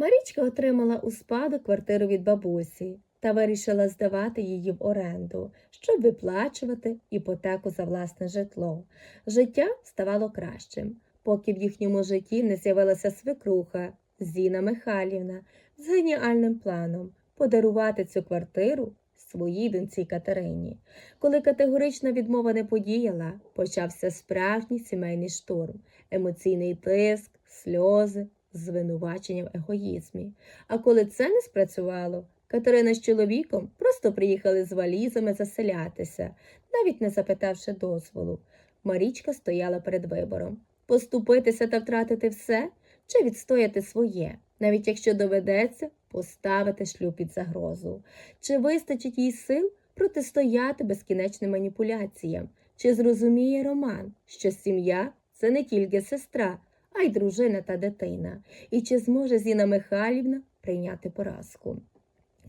Марічка отримала у спадок квартиру від бабусі та вирішила здавати її в оренду, щоб виплачувати іпотеку за власне житло. Життя ставало кращим, поки в їхньому житті не з'явилася свекруха Зіна Михайлівна з геніальним планом подарувати цю квартиру своїй доньці Катерині. Коли категорична відмова не подіяла, почався справжній сімейний штурм, емоційний тиск, сльози, звинувачення в егоїзмі. А коли це не спрацювало, Катерина з чоловіком просто приїхали з валізами заселятися, навіть не запитавши дозволу. Марічка стояла перед вибором поступитися та втратити все чи відстояти своє, навіть якщо доведеться поставити шлюб під загрозу. Чи вистачить їй сил протистояти безкінечним маніпуляціям? Чи зрозуміє Роман, що сім'я це не тільки сестра, а й дружина та дитина? І чи зможе Зіна Михайлівна прийняти поразку?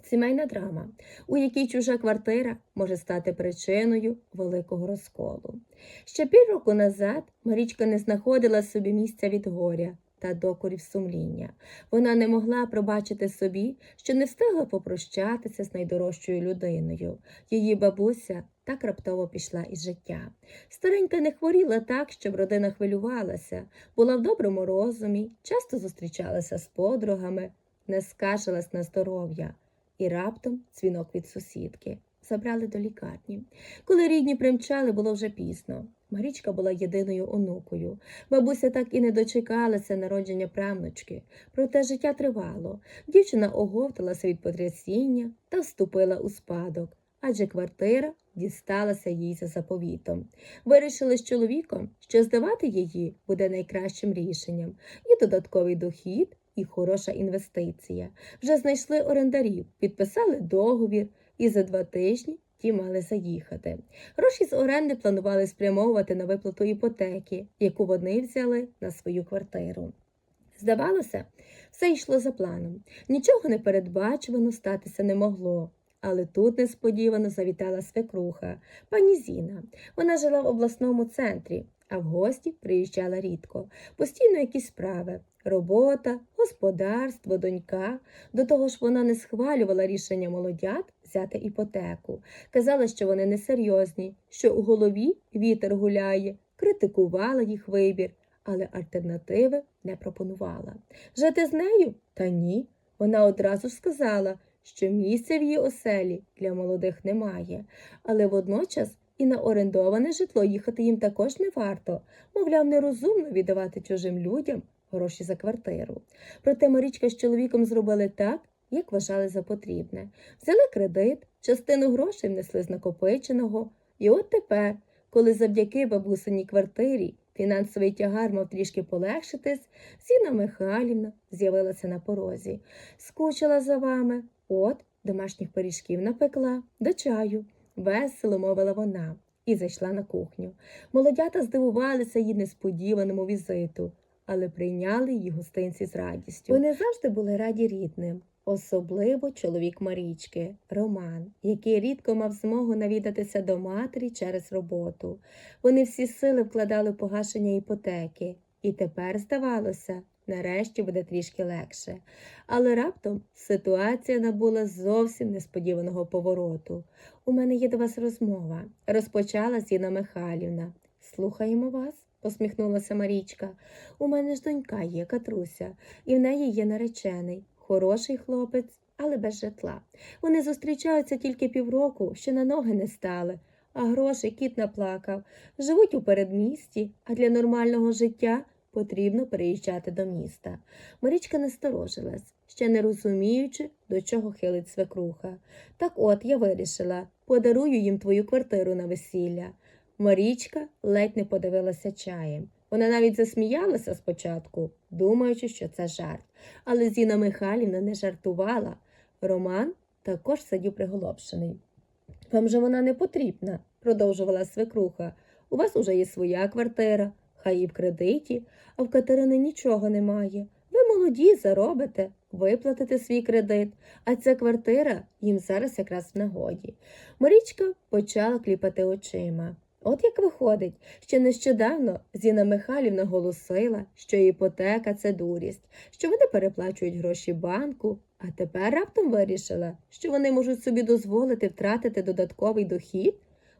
Сімейна драма, у якій чужа квартира може стати причиною великого розколу. Ще півроку назад Марічка не знаходила собі місця від горя та докорів сумління. Вона не могла пробачити собі, що не встигла попрощатися з найдорожчою людиною. Її бабуся так раптово пішла із життя. Старенька не хворіла так, щоб родина хвилювалася, була в доброму розумі, часто зустрічалася з подругами, не скаржилась на здоров'я. І раптом дзвінок від сусідки. Забрали до лікарні. Коли рідні примчали, було вже пізно. Марічка була єдиною онукою. Бабуся так і не дочекалася народження правнучки. Проте життя тривало. Дівчина оговталася від потрясіння та вступила у спадок, адже квартира дісталася їй за заповітом. Вирішили з чоловіком, що здавати її буде найкращим рішенням, і додатковий дохід, і хороша інвестиція. Вже знайшли орендарів, підписали договір, і за два тижні ті мали заїхати. Гроші з оренди планували спрямовувати на виплату іпотеки, яку вони взяли на свою квартиру. Здавалося, все йшло за планом. Нічого непередбачувано статися не могло. Але тут несподівано завітала свекруха, пані Зіна. Вона жила в обласному центрі, а в гості приїжджала рідко. Постійно якісь справи робота, господарство, донька. До того ж, вона не схвалювала рішення молодят взяти іпотеку. Казала, що вони несерйозні, що у голові вітер гуляє, критикувала їх вибір, але альтернативи не пропонувала. Жити з нею? Та ні. Вона одразу сказала, що місця в її оселі для молодих немає, але водночас і на орендоване житло їхати їм також не варто, мовляв, нерозумно віддавати чужим людям гроші за квартиру. Проте Марічка з чоловіком зробили так, як вважали за потрібне. Взяли кредит, частину грошей внесли з накопиченого, і от тепер, коли завдяки бабусиній квартирі фінансовий тягар мав трішки полегшитись, Зіна Михайлівна з'явилася на порозі. Скучила за вами, от домашніх пиріжків напекла, до чаю. Весело мовила вона і зайшла на кухню. Молодята здивувалися її несподіваному візиту, але прийняли її гостинці з радістю. Вони завжди були раді рідним, особливо чоловік Марічки, Роман, який рідко мав змогу навідатися до матері через роботу. Вони всі сили вкладали в погашення іпотеки, і тепер, здавалося, нарешті буде трішки легше. Але раптом ситуація набула зовсім несподіваного повороту. У мене є до вас розмова, розпочала Зіна Михайлівна. Слухаємо вас, посміхнулася Марічка. У мене ж донька є, Катруся, і в неї є наречений, хороший хлопець, але без житла. Вони зустрічаються тільки півроку, ще на ноги не стали. А грошей кіт наплакав. Живуть у передмісті, а для нормального життя потрібно переїжджати до міста. Марічка насторожилась, ще не розуміючи, до чого хилить свекруха. Так от я вирішила, подарую їм твою квартиру на весілля. Марічка ледь не подивилася чаєм. Вона навіть засміялася спочатку, думаючи, що це жарт. Але Зіна Михайлівна не жартувала. Роман також сидів приголомшений. Вам же вона не потрібна, продовжувала свекруха. У вас уже є своя квартира, хай і в кредиті, а в Катерини нічого немає. Ви молоді, заробите, виплатите свій кредит, а ця квартира їм зараз якраз в нагоді. Марічка почала кліпати очима. От як виходить, ще нещодавно Зіна Михайлівна голосила, що іпотека це дурість, що вони переплачують гроші банку, а тепер раптом вирішила, що вони можуть собі дозволити втратити додатковий дохід.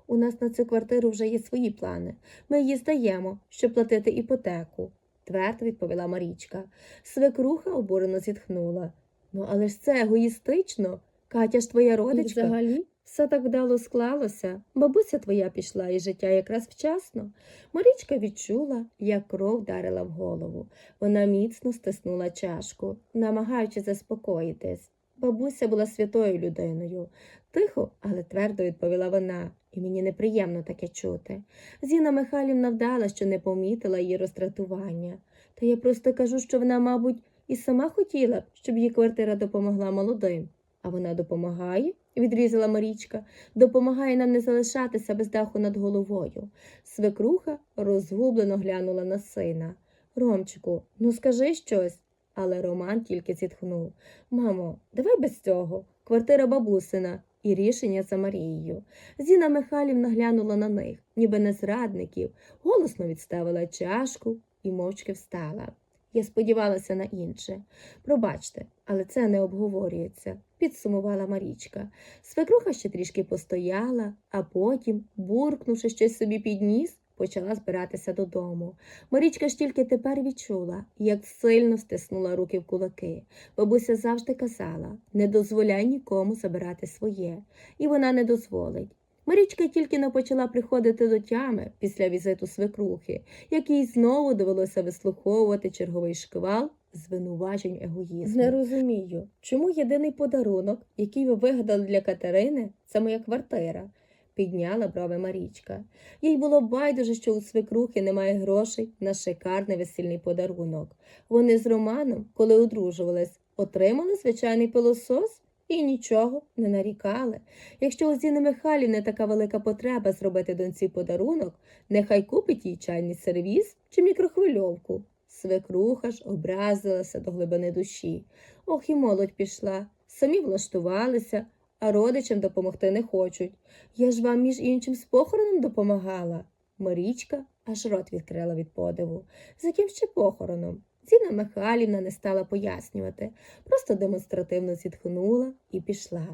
У нас на цю квартиру вже є свої плани. Ми її здаємо, щоб платити іпотеку, твердо відповіла Марічка. Свекруха обурено зітхнула. Ну, але ж це егоїстично. Катя ж твоя родичка. І взагалі? Все так вдало склалося. Бабуся твоя пішла із життя якраз вчасно. Марічка відчула, як кров вдарила в голову. Вона міцно стиснула чашку, намагаючись заспокоїтись. Бабуся була святою людиною. Тихо, але твердо відповіла вона, і мені неприємно таке чути. Зіна Михайлівна вдала, що не помітила її роздратування. Та я просто кажу, що вона, мабуть, і сама хотіла б, щоб її квартира допомогла молодим. А вона допомагає, відрізала Марічка, допомагає нам не залишатися без даху над головою. Свекруха розгублено глянула на сина. Ромчику, ну скажи щось. Але Роман тільки зітхнув. Мамо, давай без цього. Квартира бабусина і рішення за Марією. Зіна Михайлівна глянула на них, ніби на зрадників, голосно відставила чашку і мовчки встала. Я сподівалася на інше. Пробачте, але це не обговорюється, підсумувала Марічка. Свекруха ще трішки постояла, а потім, буркнувши щось собі під ніс, почала збиратися додому. Марічка ж тільки тепер відчула, як сильно стиснула руки в кулаки. Бабуся завжди казала не дозволяй нікому забирати своє, і вона не дозволить. Марічка тільки не почала приходити до тями після візиту свекрухи, якій знову довелося вислуховувати черговий шквал звинувачень егоїзму. Не розумію, чому єдиний подарунок, який ви вигадали для Катерини, це моя квартира. Підняла брови Марічка. Їй було байдуже, що у свекрухи немає грошей на шикарний весільний подарунок. Вони з Романом, коли одружувались, отримали звичайний пилосос і нічого не нарікали. Якщо у Зіни Михайлівни така велика потреба зробити доньці подарунок, нехай купить їй чайний сервіз чи мікрохвильовку. Свекруха ж образилася до глибини душі. Ох, і молодь пішла, самі влаштувалися, а родичам допомогти не хочуть. Я ж вам, між іншим, з похороном допомагала. Марічка аж рот відкрила від подиву. З яким ще похороном? Зіна Михайлівна не стала пояснювати, просто демонстративно зітхнула і пішла.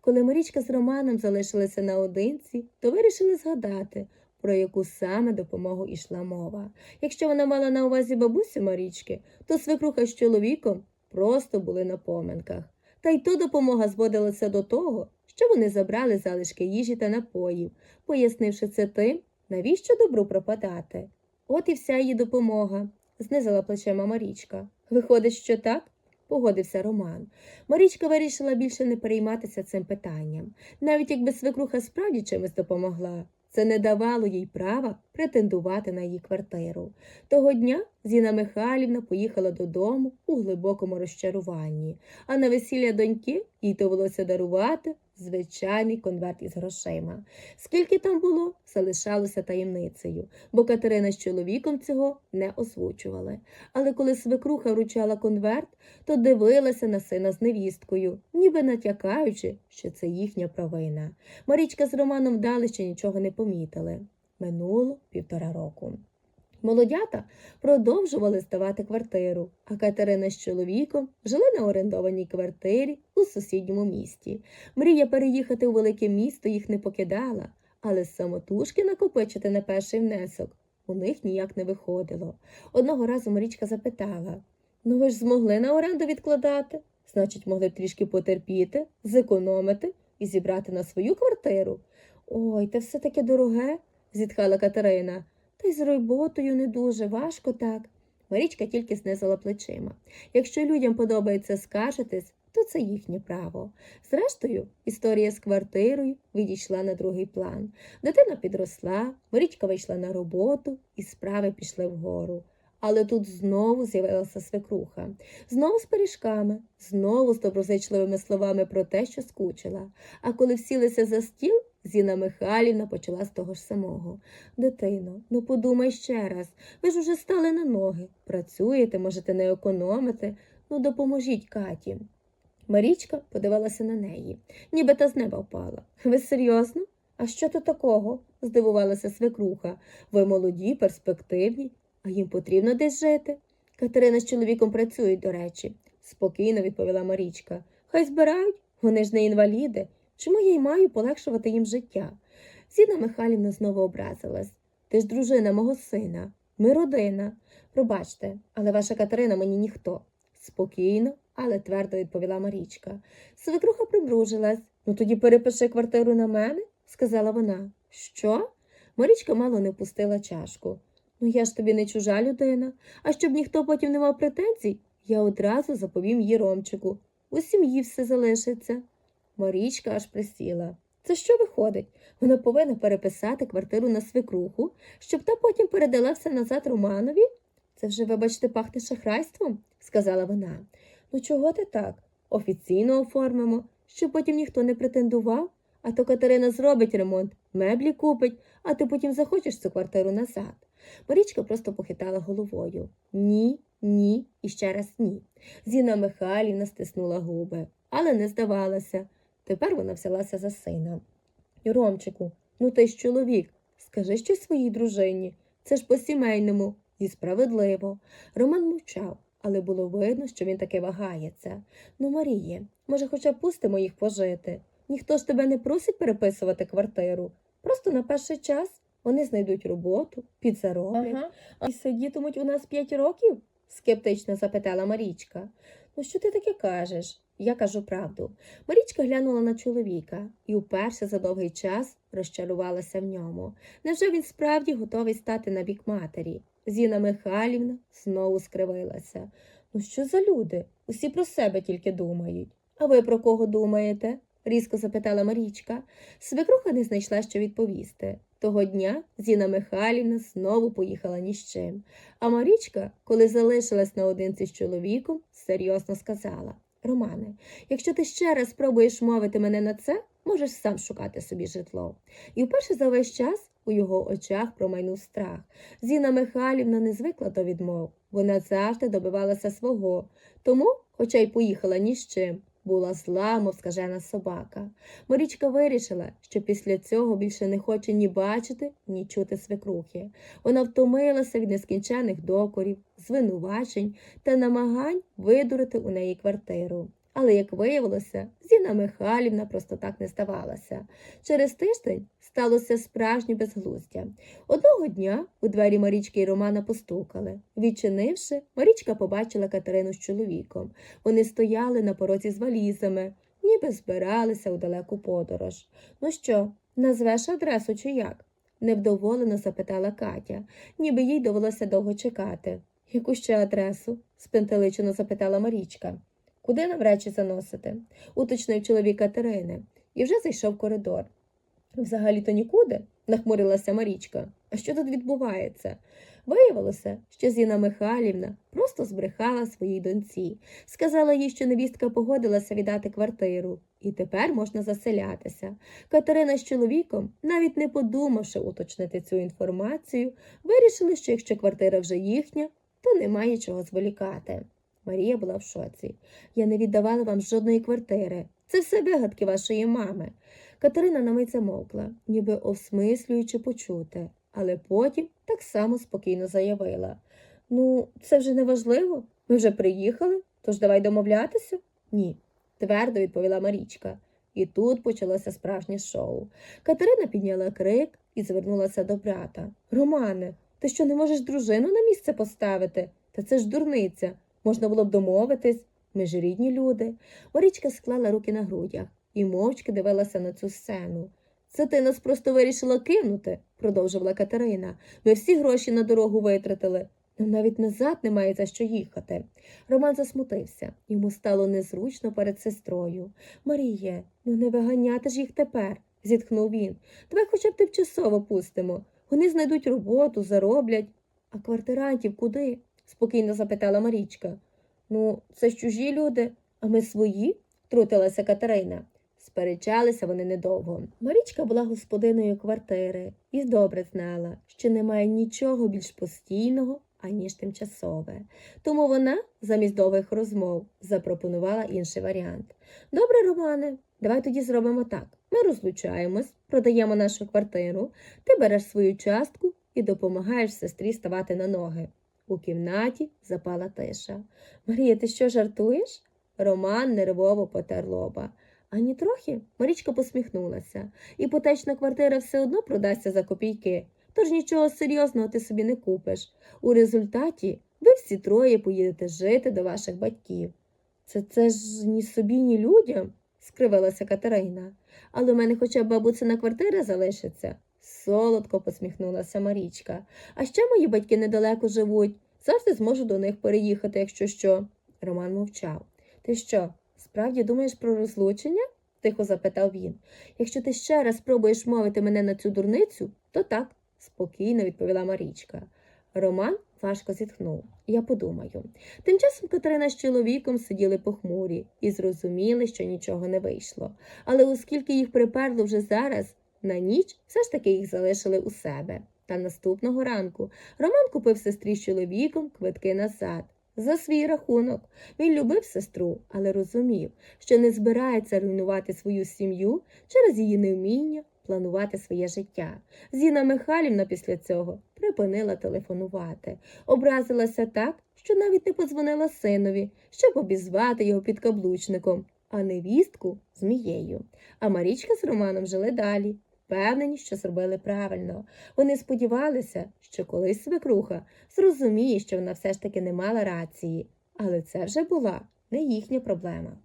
Коли Марічка з Романом залишилися наодинці, то вирішили згадати, про яку саме допомогу йшла мова. Якщо вона мала на увазі бабусю Марічки, то свекруха з чоловіком просто були на поминках. Та й то допомога зводилася до того, що вони забрали залишки їжі та напоїв, пояснивши це тим, навіщо добру пропадати. От і вся її допомога, знизила плечима Марічка. Виходить, що так? Погодився Роман. Марічка вирішила більше не перейматися цим питанням. Навіть якби свекруха справді чимось допомогла, це не давало їй права претендувати на її квартиру. Того дня Зіна Михайлівна поїхала додому у глибокому розчаруванні, а на весілля доньки їй довелося дарувати звичайний конверт із грошима. Скільки там було, залишалося таємницею, бо Катерина з чоловіком цього не озвучували. Але коли свекруха вручала конверт, то дивилася на сина з невісткою, ніби натякаючи, що це їхня провина. Марічка з Романом вдали, що нічого не помітили. Минуло півтора року. Молодята продовжували здавати квартиру, а Катерина з чоловіком жили на орендованій квартирі у сусідньому місті. Мрія переїхати у велике місто їх не покидала, але самотужки накопичити на перший внесок у них ніяк не виходило. Одного разу Марічка запитала Ну ви ж змогли на оренду відкладати? Значить, могли трішки потерпіти, зекономити і зібрати на свою квартиру. Ой, та все таке дороге, зітхала Катерина. Та й з роботою не дуже важко так. Марічка тільки знизила плечима. Якщо людям подобається скаржитись, то це їхнє право. Зрештою, історія з квартирою відійшла на другий план. Дитина підросла, Марічка вийшла на роботу, і справи пішли вгору. Але тут знову з'явилася свекруха, знову з пиріжками, знову з доброзичливими словами про те, що скучила. А коли всілися за стіл, Зіна Михайлівна почала з того ж самого. Дитино, ну подумай ще раз. Ви ж уже стали на ноги. Працюєте, можете не економити. Ну допоможіть Каті. Марічка подивилася на неї, ніби та з неба впала. Ви серйозно? А що то такого? здивувалася свекруха. Ви молоді, перспективні, а їм потрібно десь жити. Катерина з чоловіком працюють, до речі, спокійно відповіла Марічка. Хай збирають, вони ж не інваліди. Чому я й маю полегшувати їм життя? Зіна Михайлівна знову образилась. Ти ж дружина мого сина, ми родина. Пробачте, але ваша Катерина мені ніхто. Спокійно, але твердо відповіла Марічка. Свекруха примружилась. Ну тоді перепиши квартиру на мене, сказала вона. Що? Марічка мало не впустила чашку. Ну я ж тобі не чужа людина, а щоб ніхто потім не мав претензій, я одразу заповім її Ромчику. У сім'ї все залишиться. Марічка аж присіла. Це що виходить? Вона повинна переписати квартиру на свекруху, щоб та потім передала все назад Романові? Це вже, вибачте, пахне шахрайством, сказала вона. Ну чого ти так? Офіційно оформимо, щоб потім ніхто не претендував, а то Катерина зробить ремонт, меблі купить, а ти потім захочеш цю квартиру назад. Марічка просто похитала головою. Ні, ні і ще раз ні. Зіна Михайлівна стиснула губи, але не здавалася. Тепер вона взялася за сина. Ромчику, ну ти ж чоловік, скажи щось своїй дружині. Це ж по-сімейному і справедливо. Роман мовчав, але було видно, що він таки вагається. Ну, Маріє, може, хоча б пустимо їх пожити. Ніхто ж тебе не просить переписувати квартиру. Просто на перший час вони знайдуть роботу, підзароблять. Ага. І сидітимуть у нас п'ять років? скептично запитала Марічка. Ну, що ти таке кажеш? Я кажу правду. Марічка глянула на чоловіка і вперше за довгий час розчарувалася в ньому. Невже він справді готовий стати на бік матері? Зіна Михайлівна знову скривилася. Ну, що за люди? Усі про себе тільки думають. А ви про кого думаєте? різко запитала Марічка. Свекруха не знайшла, що відповісти. Того дня Зіна Михайлівна знову поїхала ні з чим. А Марічка, коли залишилась наодинці з чоловіком, серйозно сказала Романе, якщо ти ще раз спробуєш мовити мене на це, можеш сам шукати собі житло. І вперше за весь час у його очах промайнув страх. Зіна Михайлівна не звикла до відмов. Вона завжди добивалася свого. Тому, хоча й поїхала ні з чим, була зла, мов скажена собака. Марічка вирішила, що після цього більше не хоче ні бачити, ні чути свекрухи. Вона втомилася від нескінчених докорів, звинувачень та намагань видурити у неї квартиру. Але, як виявилося, Зіна Михайлівна просто так не здавалася. Через тиждень сталося справжнє безглуздя. Одного дня у двері Марічки і Романа постукали. Відчинивши, Марічка побачила Катерину з чоловіком. Вони стояли на порозі з валізами, ніби збиралися у далеку подорож. Ну що, назвеш адресу чи як? невдоволено запитала Катя, ніби їй довелося довго чекати. Яку ще адресу? спентеличено запитала Марічка. Куди нам речі заносити? уточнив чоловік Катерини і вже зайшов коридор. Взагалі-то нікуди, нахмурилася Марічка. А що тут відбувається? Виявилося, що Зіна Михайлівна просто збрехала своїй доньці, сказала їй, що невістка погодилася віддати квартиру, і тепер можна заселятися. Катерина з чоловіком, навіть не подумавши уточнити цю інформацію, вирішили, що якщо квартира вже їхня, то немає чого зволікати. Марія була в шоці. Я не віддавала вам жодної квартири. Це все вигадки вашої мами. Катерина на мить замовкла, ніби осмислюючи почуте, але потім так само спокійно заявила Ну, це вже не важливо. Ми вже приїхали, тож давай домовлятися? Ні, твердо відповіла Марічка. І тут почалося справжнє шоу. Катерина підняла крик і звернулася до брата. Романе, ти що не можеш дружину на місце поставити? Та це ж дурниця. Можна було б домовитись, ми ж рідні люди. Марічка склала руки на грудях і мовчки дивилася на цю сцену. Це ти нас просто вирішила кинути, продовжувала Катерина. Ми всі гроші на дорогу витратили. Нам навіть назад немає за що їхати. Роман засмутився. Йому стало незручно перед сестрою. Маріє, ну не виганяти ж їх тепер, зітхнув він. Давай хоча б тимчасово пустимо. Вони знайдуть роботу, зароблять. А квартирантів куди? Спокійно запитала Марічка. Ну, це ж чужі люди, а ми свої? втрутилася Катерина. Сперечалися вони недовго. Марічка була господиною квартири і добре знала, що немає нічого більш постійного, аніж тимчасове. Тому вона, замість довгих розмов, запропонувала інший варіант. Добре, Романе, давай тоді зробимо так. Ми розлучаємось, продаємо нашу квартиру, ти береш свою частку і допомагаєш сестрі ставати на ноги. У кімнаті запала тиша. Марія, ти що жартуєш? Роман нервово потер лоба. Ані трохи Марічка посміхнулася. Іпотечна квартира все одно продасться за копійки, тож нічого серйозного ти собі не купиш. У результаті ви всі троє поїдете жити до ваших батьків. Це це ж ні собі, ні людям, скривилася Катерина. Але в мене хоча б бабуцина квартира залишиться. Солодко посміхнулася Марічка. А ще мої батьки недалеко живуть. Завжди зможу до них переїхати, якщо що. Роман мовчав. Ти що, справді думаєш про розлучення? тихо запитав він. Якщо ти ще раз спробуєш мовити мене на цю дурницю, то так, спокійно відповіла Марічка. Роман важко зітхнув. Я подумаю. Тим часом Катерина з чоловіком сиділи похмурі і зрозуміли, що нічого не вийшло. Але оскільки їх приперло вже зараз, на ніч все ж таки їх залишили у себе. Та наступного ранку Роман купив сестрі з чоловіком квитки назад. За свій рахунок. Він любив сестру, але розумів, що не збирається руйнувати свою сім'ю через її невміння планувати своє життя. Зіна Михайлівна після цього припинила телефонувати, образилася так, що навіть не подзвонила синові, щоб обізвати його підкаблучником, а невістку змією. А Марічка з Романом жили далі. Впевнені, що зробили правильно. Вони сподівалися, що колись свекруха зрозуміє, що вона все ж таки не мала рації, але це вже була не їхня проблема.